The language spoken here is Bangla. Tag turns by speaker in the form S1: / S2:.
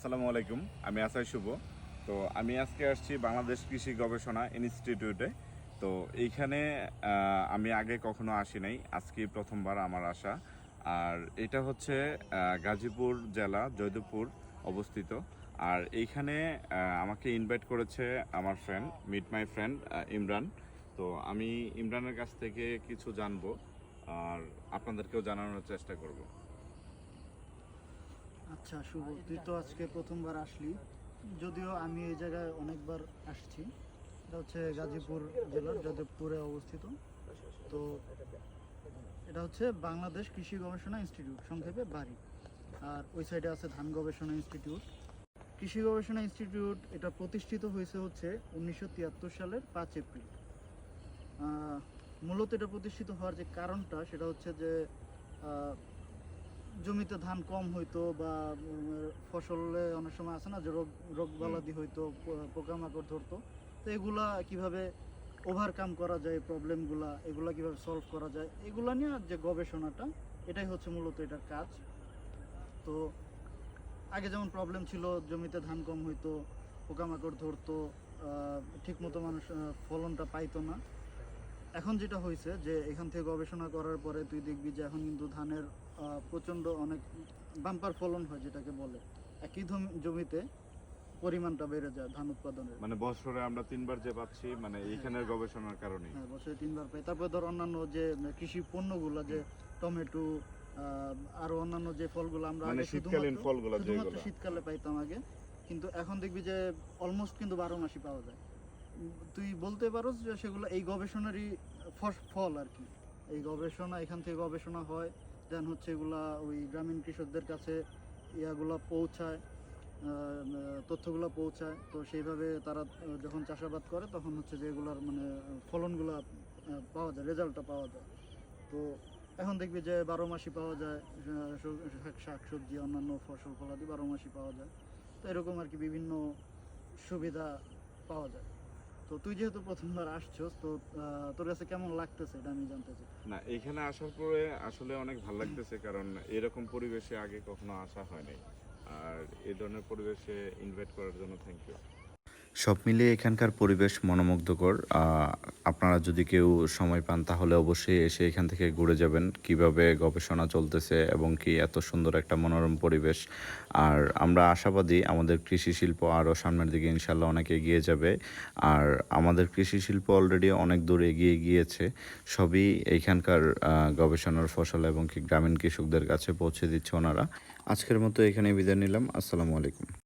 S1: আসসালামু আলাইকুম, আমি আসাই শুভ। তো আমি আজকে আসছি বাংলাদেশ কৃষি গবেষণা ইনস্টিটিউটে। তো এইখানে আমি আগে কখনো আসি নাই আজকে প্রথমবার আমার আসা। আর এটা হচ্ছে গাজীপুর জেলা, জয়দেবপুর অবস্থিত। আর এইখানে আমাকে ইনভাইট করেছে আমার friend meet my friend Imran. তো আমি ইমরানের কাছ থেকে কিছু জানব, আর আপনাদেরকেও জানানোর চেষ্টা করব।
S2: আচ্ছা শুভ। তুই তো আজকে প্রথমবার আসলি। যদিও আমি এই জায়গায় অনেকবার আসছি। এটা হচ্ছে গাজীপুর জেলার যাদবপুরে অবস্থিত। তো এটা হচ্ছে বাংলাদেশ কৃষি গবেষণা ইনস্টিটিউট, সংক্ষেপে বাড়ি। আর ওই সাইডে আছে ধান গবেষণা ইনস্টিটিউট। কৃষি গবেষণা ইনস্টিটিউট এটা প্রতিষ্ঠিত হয়েছে হচ্ছে উনিশশো তিয়াত্তর সালের পাঁচ এপ্রিল। মূলত এটা প্রতিষ্ঠিত হওয়ার যে কারণটা, সেটা হচ্ছে যে জমিতে ধান কম হইতো বা ফসলে অনেক সময় আছে না যে রোগ রোগ বালাদি হইতো পোকামাকড় ধরতো। তো এগুলা কীভাবে ওভারকাম করা যায় প্রবলেমগুলা এগুলা কীভাবে সলভ করা যায় এগুলা নিয়ে যে গবেষণাটা এটাই হচ্ছে মূলত এটার কাজ। তো আগে যেমন প্রবলেম ছিল জমিতে ধান কম হইতো পোকামাকড় ধরতো ঠিক মতো মানুষ ফলনটা পাইতো না। এখন যেটা হয়েছে যে এখান থেকে গবেষণা করার পরে তুই দেখবি যে এখন কিন্তু ধানের আহ, প্রচণ্ড অনেক বাম্পার ফলন হয় যেটাকে বলে। একই জমিতে পরিমাণটা বেড়ে যায় ধান উৎপাদনের।
S1: মানে বছরে আমরা তিনবার যে পাচ্ছি মানে এইখানের গবেষণার কারণে
S2: হ্যাঁ বছরে তিনবার পাই। তারপর ধর অন্যান্য যে কৃষি পণ্যগুলো যে টমেটো আহ, আরও অন্যান্য যে ফলগুলো আমরা
S1: মানে শীতকালীন ফলগুলো যেগুলো।
S2: শীতকালে পাইতাম আগে। কিন্তু এখন দেখবি যে অলমোস্ট কিন্তু বারো মাসই পাওয়া যায়। তুই বলতে পারোস যে সেগুলো এই গবেষণারই ফল আর কি। এই গবেষণা, এখান থেকে গবেষণা হয় দেন হচ্ছে এগুলা ওই গ্রামীণ কৃষকদের কাছে ইয়াগুলা পৌঁছায় তথ্যগুলো পৌঁছায়। তো সেইভাবে তারা যখন চাষাবাদ করে, তখন হচ্ছে যে এগুলার মানে ফলনগুলা পাওয়া যায়, রেজাল্টটা পাওয়া যায়। তো এখন দেখবি যে বারো মাসই পাওয়া যায় শাক সবজি অন্যান্য ফসল, ফলাদি বারো মাসই পাওয়া যায়। তো এরকম আর কি বিভিন্ন সুবিধা পাওয়া যায়। তো তুই যেহেতু প্রথমবার আসছস, তো তোর কাছে কেমন লাগতেছে এটা আমি জানতে চাই।
S1: না, এখানে আসার পরে আসলে অনেক ভালো লাগতেছে, কারণ এরকম পরিবেশে আগে কখনো আসা হয়নি। আর এই ধরনের পরিবেশে ইনভাইট করার জন্য থ্যাংক ইউ
S3: সব মিলিয়ে এখানকার পরিবেশ মনোমুগ্ধকর। আপনারা যদি কেউ সময় পান, তাহলে অবশ্যই এসে এখান থেকে ঘুরে যাবেন, কীভাবে গবেষণা চলতেছে এবং কি এত সুন্দর একটা মনোরম পরিবেশ। আর আমরা আশাবাদী আমাদের কৃষি শিল্প আরও সামনের দিকে ইনশাল্লাহ অনেক এগিয়ে যাবে। আর আমাদের কৃষি শিল্প অলরেডি অনেক দূর এগিয়ে গিয়েছে। সবই এইখানকার গবেষণার ফসল এবং কি গ্রামীণ কৃষকদের কাছে পৌঁছে দিচ্ছে ওনারা। আজকের মতো এখানে বিদায় নিলাম। আসসালামু আলাইকুম।